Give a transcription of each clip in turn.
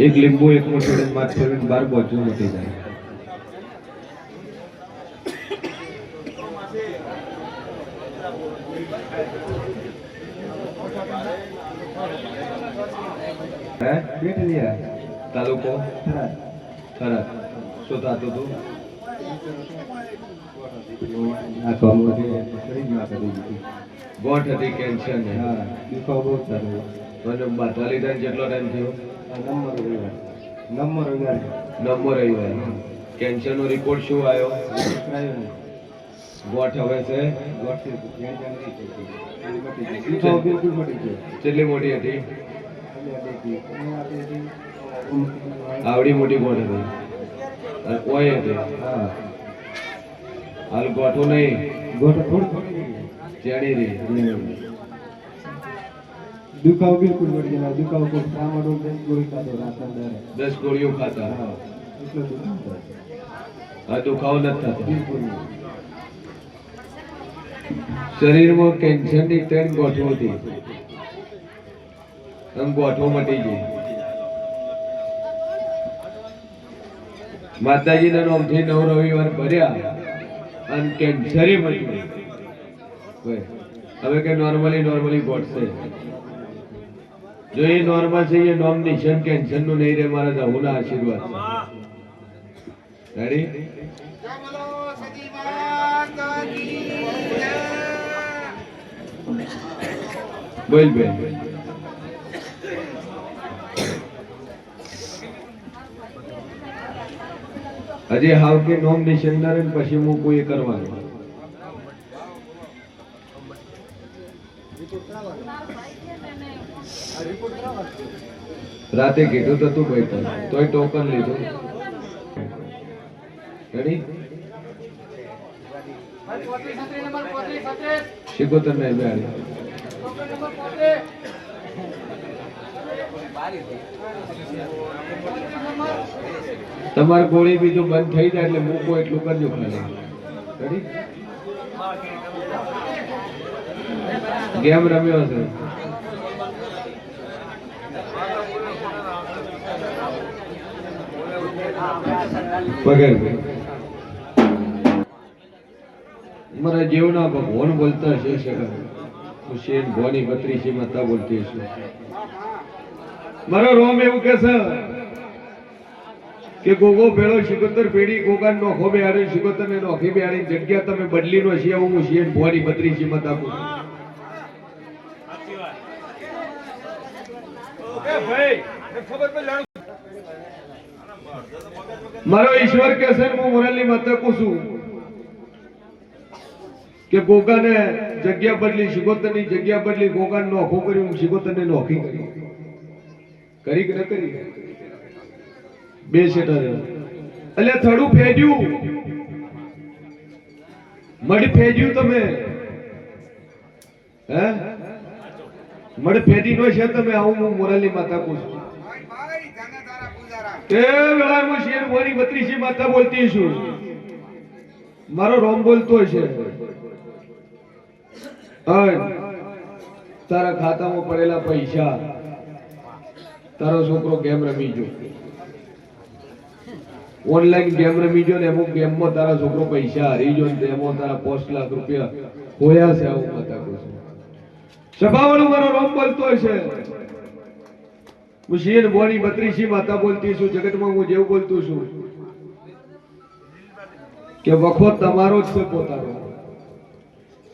એક લીંબુ એક મોટો માથ ફેરવીને બાર બોજું મટી જાય હે બેટલિયા તાલુકો થરાદ શું થતું હતું આ કામમાંથી શરીરમાં કરી દીધી ગોઠ હતી કેન્સર ને. હા દુખાવો બહુ થયો મને બાધા લીધા જેટલો ટાઈમ થયો? નંબર રવિવાર. નંબર રવિવાર. નંબર આવ્યો કેન્સરનો રિપોર્ટ શું આવ્યો? ગોઠ હવે છે? કેટલી મોટી હતી? બેટી, બેટી, આવડી મોટી ગોઠ હતી. કોઈ હતી. હા. હાલ ગોઠું નહીં. ગોઠો થોડી. ચેડી રહી. દુખાવો બિલકુલ મટી ગયો દુખાવો કોઈ સામાડો દસ ગોળી ખાતો દાડે. દસ ગોળીઓ ખાતા. આ દુખાવો નથી થતો. બિલકુલ. શરીરમાં કેન્સરની ત્રણ ગોઠવો હતી. આમ ગોઠો મટી ગઈ. માતાજીના નામથી નવ રવિવાર ભર્યા. અને કેન્સરે મટી ગઈ. હવે કે નોર્મલી નોર્મલી ગોઠશે જો એ નોર્મલ છે, એ નોમ નિશાન કેન્સરનું નહીં રહે, મારા દહુના આશીર્વાદ રેડી બોલ બેન. હજી હાવ કે નોમિનેશન નિશાન ના રે પછી હું કોઈ કરવાનું. રાતે કીધું તો તું કોઈ તોય ટોકન લીધું. રેડી શીખો તમે તમારે ગોળી બીજું બંધ થઈ જાય એટલે મૂકો, એટલું કરજો ખાલી. ગેમ રમ્યો છે. મારા જીવના ભગવાન બોલતા છે સગા હુસેન ભવાની બત્રીસી માતા બોલતી છે મારો રોમ એવું કે છે કે ગોગો ભેળો શિકોતર પેઢી ગોગા નોખો બેહાડી શિકોતર ને નોખી બેહાડી જગ્યા તમે બદલી નો છીએ, હું શિયન ભવાની છીએ મત આપું મારો ઈશ્વર કે છે હું મોરાલી માતા છું કે ગોગાને જગ્યા બદલી શિકોતરની જગ્યા બદલી ગોગા નોખો કર્યું શિકોતર ને નોખી કરી કરી કે ન કરી? બે સેટા એટલે થડું ફેડ્યું મડ ફેડ્યું તમે. હે? મડ ફેડી નો છે તમે, આવું હું મોરાલી માતા પૂછું એ વેળા હું શેર મોરી બત્રીસી માતા બોલતી છું. મારો રોમ બોલતો છે. તારા ખાતામાં પડેલા પૈસા. તારો છોકરો ગેમ રમી જો ઓનલાઈન ગેમ રમી જો ને અમુક ગેમમાં તારા છોકરો પૈસા હારી જો ને એમાં તારા પોસ્ટ લાખ રૂપિયા હોયા છે આવું બતા કહું છું. સભાવાળું મારો રોમ બોલતો છે. હું શીર બોલી બત્રીસી માતા બોલતી છું, જગતમાં હું જેવું બોલતું છું. કે વખો તમારો જ છે પોતાનો.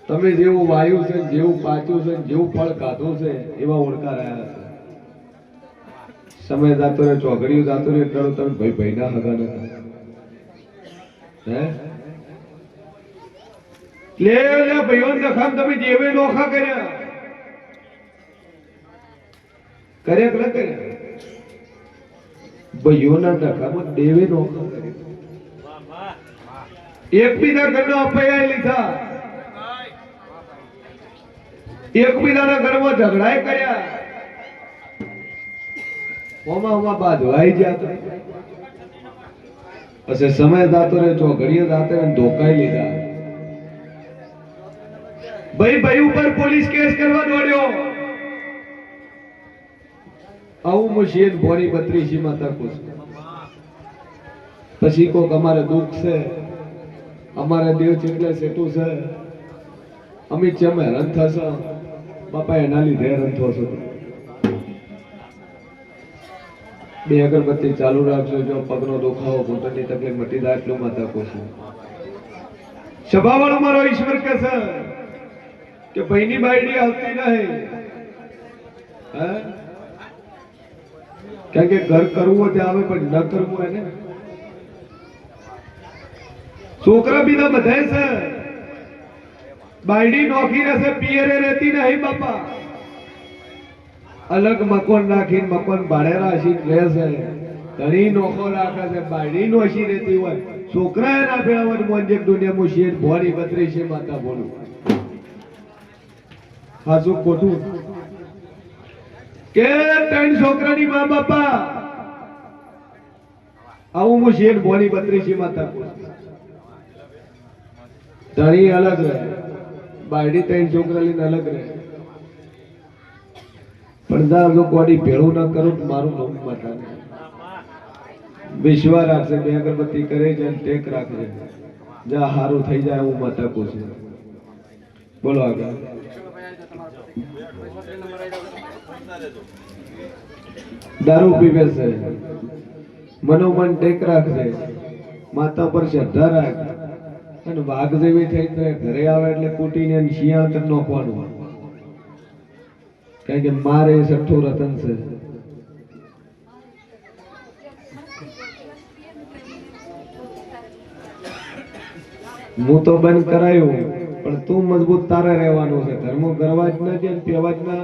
તમે જેવું વાયુ છે જેવું પાચું છે જેવું ફળ ખાધું છે, એવા ઓળખા રહ્યા છે. સમય જાતો રે ચોઘડિયું જાતો રે એટલો તમે ભાઈ ભાઈના હગા નતા લે લે ભાઈઓ નખામ તમે જેવે નોખા કર્યા. કર્યા કે ન કર્યા? ભાઈઓના નખામાં દેવે નોખા કર્યા. એકબીજા ઘરનો અપયા લીધા. એકબીજાના ઘરમાં ઝઘડાય કર્યા. પછી આવું મુશીન ભોરી બત્રીસી માં પછી કોક અમારે દુઃખ છે. અમારે દેવ ચેટલે સેટું છે. અમિત ચમે હેરાન થશે. બાપા એના લીધે હેરાન થશો. બે અગરબત્તી ચાલુ રાખજો, જો પગનો દુખાવો, ઘૂંટણની તકલીફ, મટી જાય એટલું માતા કોશું સભાવાળો મારો ઈશ્વર કે સર કે ભાઈની બાયડી આવતી નહીં. કારણ કે ઘર કરવું હોય ત્યાં આવે, પણ ન કરવું હોય ને? છોકરા બીજા બધાય છે. બાયડી નોખી રહેશે, પિયરે રહેતી નહીં બાપા. અલગ મકોન નાખીને મકોન ભાડે રાખીને છે ઘણી નોખો રાખે છે બાયડી નોશી રહેતી હોય. છોકરા એના ભેળવટ મોંજેક દુનિયા મુશીર ભોરી બત્રી છે માતા બોલું હાચું ખોટું? કે ત્રણ છોકરાની મા બાપા. આવું હું શેર ભોરી છે માતા ધણી અલગ રહે. બાયડી ત્રણ છોકરા લઈને અલગ રહે. પણ લોકો કોડી ભેળું ન કરું મારું નામ માતા વિશ્વા રાખશે બે અગરબત્તી કરે છે અને ટેક રાખશે જા, હારું થઈ જાય, હું માતા પૂછું બોલો આગળ. દારૂ પીવે છે મનોમન ટેક રાખશે માતા પર શ્રદ્ધા રાખ. અને વાઘ જેવી થઈ ઘરે આવે એટલે કૂટીને શિયાળ નાખવાનું. કારણ કે મારે છઠ્ઠું રતન છે. હું તો બંધ કરાયું, પણ તું મજબૂત તારે રહેવાનું છે. ધર્મો કરવા જ ના દે ને જ ના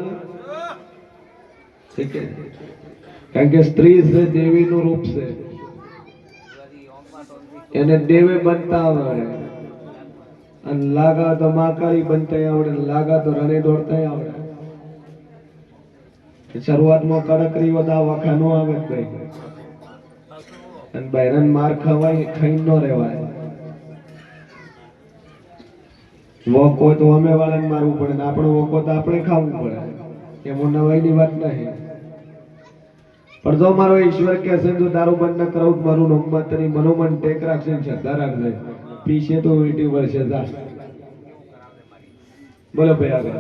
ઠીક કારણ કે સ્ત્રી છે, દેવીનું રૂપ છે. એને દેવે બનતા આવડે. અને લાગા તો માકાળી બનતા આવડે, લાગા તો રણે દોડતા આવડે. શરૂઆતમાં કડકરી વધા વખા નો આવે કઈ. અને બહેરન માર ખવાય, ખાઈ ન રહેવાય. વોકો તો અમે વાળાને મારવું પડે ને આપણો વોકો તો આપણે ખાવું પડે. એમાં નવાઈની વાત નહીં. પણ જો મારો ઈશ્વર કે છે જો દારૂ બંધ ન કરાવું, મારું નંબર તરી મનોમન ટેક રાખશે ને શ્રદ્ધા રાખશે પીશે તો વીટી વર્ષે જા. બોલો ભાઈ આગળ.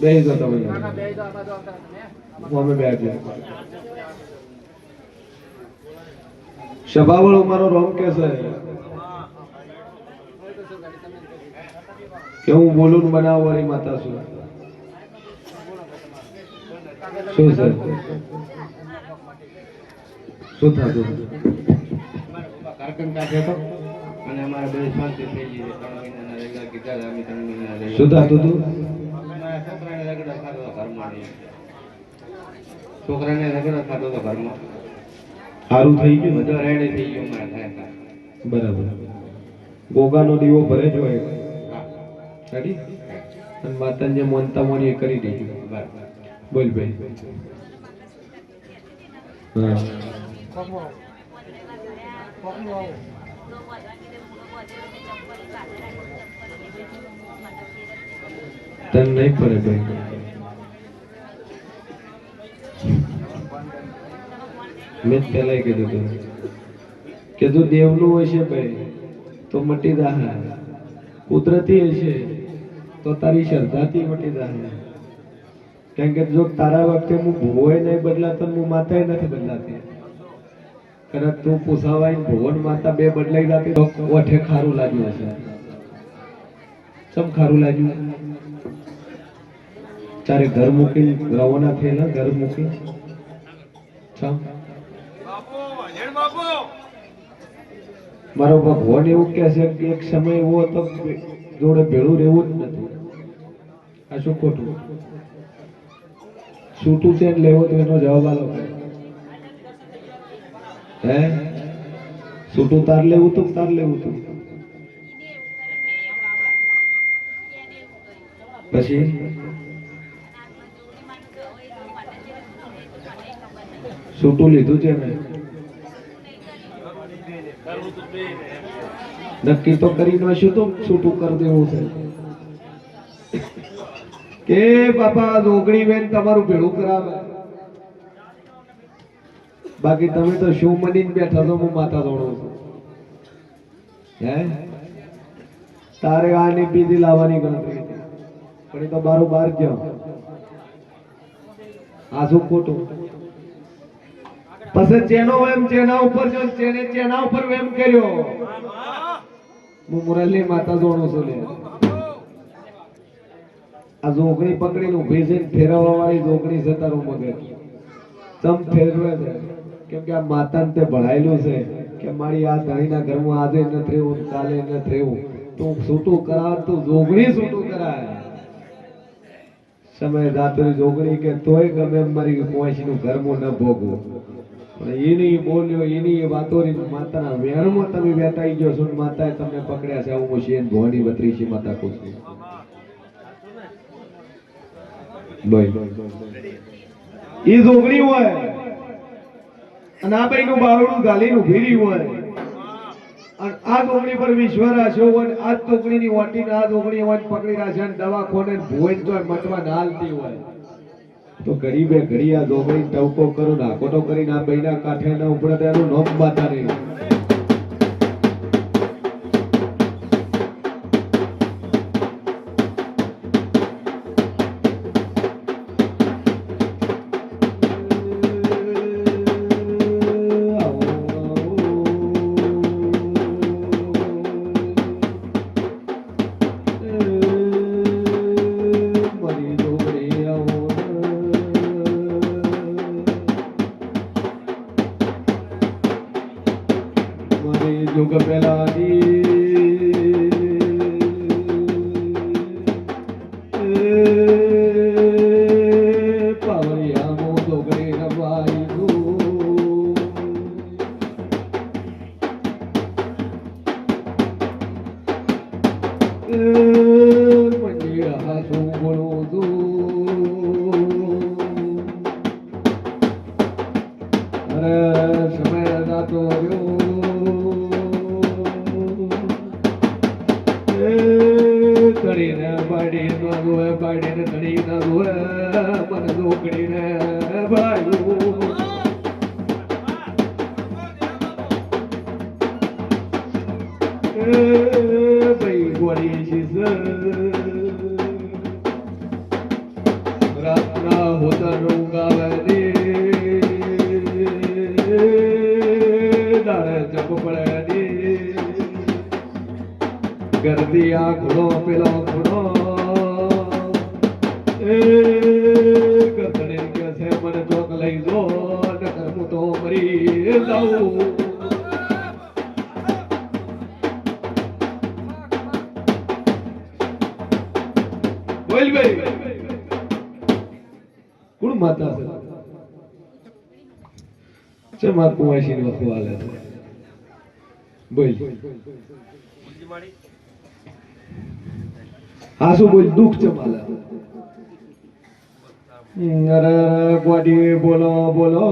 બેસી જાઓ તમે અમે બેઠા સભાવાળો અમારો રોમ કે છે? કે હું બોલું બનાવવાની વાળી માતા છું શું છે? શું થતું? કારકન કાઢ્યો હતો અને અમારે બે શાંતિ થઈ ગઈ ત્રણ મહિનાના રેગડા કીધા અમે ત્રણ મહિનાના શું થતું હતું? છોકરાને રગડો ખાતો ઘરમાં. છોકરાને રગડો ખાતો તો ઘરમાં. સારું થઈ ગયું? બધો રેડી થઈ ગયો થાય. બરાબર. ગોગાનો દીવો ભરે જો હા. રેડી? અને માતાને જે મોનતા મોની એ કરી દેજો. બોલ ભાઈ. હા. તને નહીં પડે ભાઈ. મેં પહેલા કીધું તું. કે જો દેવનું હશે ભાઈ, તો મટી જાહે. કુદરતી હશે તો તારી શ્રદ્ધાથી મટી જાહે. કેમ કે જો તારા વખતે હું ભુવોય નહીં બદલાતો હું માતાય નથી બદલાતી. કદાચ તું પૂછાવાય ભુવન માતા બે બદલાઈ જાતી તો ઓઠે ખારું લાગ્યું હશે? ચમ ખારું લાગ્યું? તારે ઘર મૂકી રવાના થયેલા, ઘર મૂકી. મારો ભગવાન એવું કહે છે કે એક સમય એવો હતો જોડે ભેળું રહેવું જ નથી. આ શું ખોટું? છૂટું છે લેવો તો એનો જવાબ આલો. હે? છૂટું તાર લેવું તું તાર લેવું તું? પછી? છૂટું લીધું છે ને? નક્કી તો કરી શું તો છૂટું કરી દેવું છે. કે બાપા જોગણી બેન તમારું ભેળું કરાવે. બાકી તમે તો શું મની બેઠા છો, હું માતા દોડું છું. હે? તારે આની બીજી લાવવાની ગણતરી પણ એ તો બારો બાર ગયો. આ શું ખોટું? પછી ચેનો ચેના ચેને ચેના વેમ લે. આ જોગણી પકડીને ઊભી છે ફેરવવા વાળી જોગણી છે તારું મગજ. તમ ફેરવે છે? કેમ કે આ માતાને તે ભણાયેલું છે કે મારી આ ધણીના ઘરમાં આજે નથી રહેવું કાલે નથી રહેવું તું છૂટું કરાવ, તો જોગણી છૂટું કરાય. સમય દાતરી જોગણી કે તોય ગમે મારી કુંવાસીનું ઘરમાં ન ભોગવું. એની બોલ્યો, એની વાતોની માતાના વેણમાં તમે બેઠાઈ ગયો છો ને માતાએ તમને પકડ્યા છે. હું છે ભવાની બત્રી છે માતા છું બોલ. ઈ જોગણી હોય અને આ ભાઈનું બાવડું ગાલી નું ભીરી હોય. અને આ જોગણી પર વિશ્વ રાખ્યો હોય આ જોગણીની ઓટીને આ જોગણી હોય ને પકડી રાખે અને દવા ખોને ભોય તો મતમાં નાલતી હોય. તો ગરીબે ઘડી આ જોગણી ટવકો કરું નાખોટો કરીને આ બૈના કાંઠે ન ઉપડે તો એનું નોમ માતા નહીં એ ભાઈ ગોળી છે રાતના બોલ ભાઈ કોણ માતા છે? છે માં કુંવાસી નો સવાલ છે બોલ. હા, શું બોલ? દુઃખ છે માલા ગોડી, બોલો બોલો.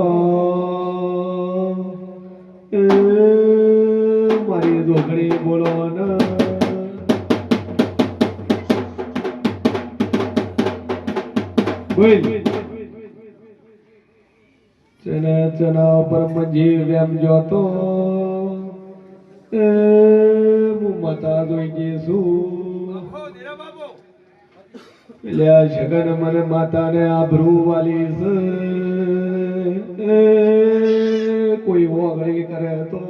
મારી દોકડી બોલો ના. બોલ ચના ચના પર જીવ એમ જોતો એ હું માતા જોઈ જઈશું એટલે આ જગન મને માતાને આભરૂ વાલી છે કોઈ ઓગળી કરે તો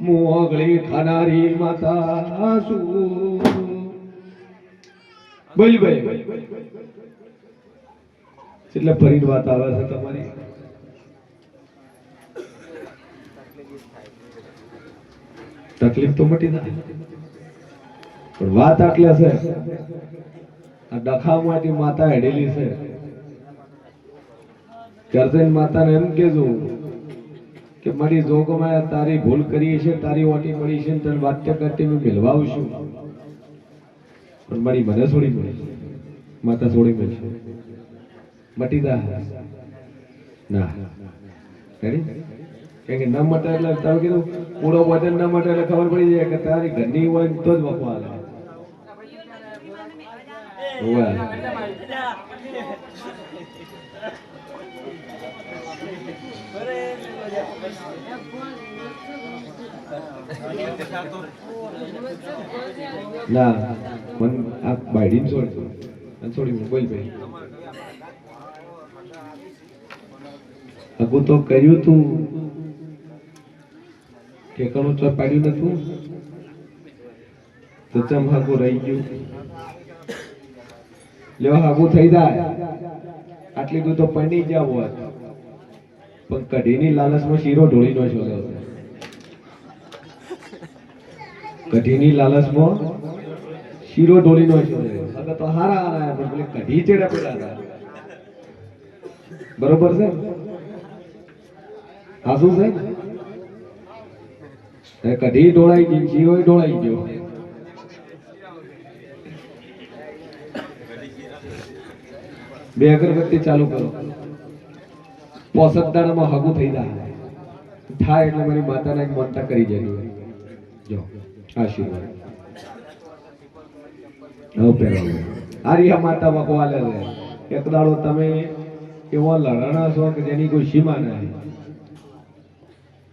હું ઓગળી ખાનારી માતા છું બોલ ભાઈ એટલે ફરી વાત આવે છે તમારી? તકલીફ તો મટી નથી પણ વાત આટલે છે. આ ડખામાંથી માતા હેડેલી છે. કરજણ માતાને એમ કેજો કે મારી જોગમાં તારી ભૂલ કરી છે તારી ઓટી પડી છે ને તને વાત્ય કરતી હું મેળવાવું છું. પણ મારી મને છોડી મળી માતા છોડી મળી છે મટી જા ના. રેડી કેમ કે ન મટે એટલે તમે કીધું પૂરો વજન ન મટે એટલે ખબર પડી જાય કે તારી ઘરની હોય તો જ વખવા લે ના. મન આ બાયડીને છોડ અને છોડી બોલ ભાઈ અગુ તો કર્યું તું. ઠેકાણું ચો પાડ્યું નતું. તો ચમ હાગુ રહી ગયું? લેવા હાગુ થઈ જાય. આટલી બધું તો પડી જાવ હોત પણ કઢીની લાલચમાં શીરો ઢોળી નો છો કઢીની લાલચમાં શીરો ઢોળી નો છો હવે તો હારા હારા પણ કઢી ચેડા પેલા બરોબર છે? છે? એ કઢી ઢોળાઈ ગઈ જીવો ઢોળાઈ ગયો. બે અગરબત્તી ચાલુ કરો. પોસત દાડામાં હગું થઈ જાય. થાય એટલે મારી માતાને એક મોટા કરી જાય જો, આશીર્વાદ. હવે પહેરાવો આ રહ્યા માતા ભગવાન એક દાડો તમે એવો લડાણા છો કે જેની કોઈ સીમા નહીં